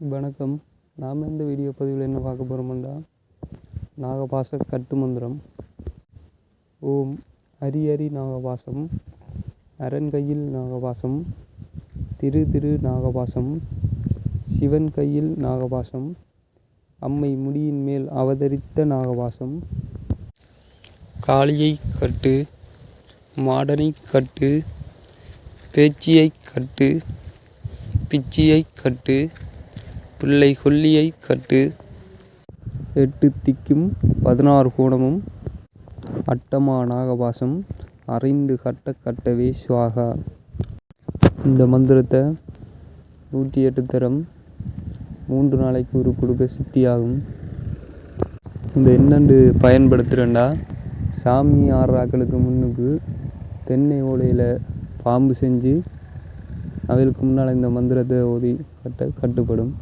வணக்கம். நாம் இந்த வீடியோ பதிவில் என்ன பார்க்க போகிறோம்டா நாகபாச கட்டு மந்திரம். ஓம் ஹரி ஹரி நாகபாசம் அரண் கையில் நாகபாசம் திரு திரு நாகபாசம் சிவன் கையில் நாகபாசம் அம்மை முடியின் மேல் அவதரித்த நாகபாசம். காளியை கட்டு மாடனை கட்டு பேச்சியை கட்டு பிச்சியை கட்டு பிள்ளை கொல்லியை கட்டு. எட்டு திக்கும் பதினாறு கோணமும் அட்டமா நாகபாசம் அறிந்து கட்ட கட்டவே சுவாகா. இந்த மந்திரத்தை நூற்றி எட்டு தரம் மூன்று நாளைக்கு ஒரு கொடுக்க சித்தியாகும். இந்த என்னண்டு பயன்படுத்துகிறேன்டா சாமி ஆறாக்களுக்கு முன்னுக்கு தென்னை ஓலையில் பாம்பு செஞ்சு அவளுக்கு முன்னால் இந்த மந்திரத்தை ஓதி கட்ட கட்டுப்படும்.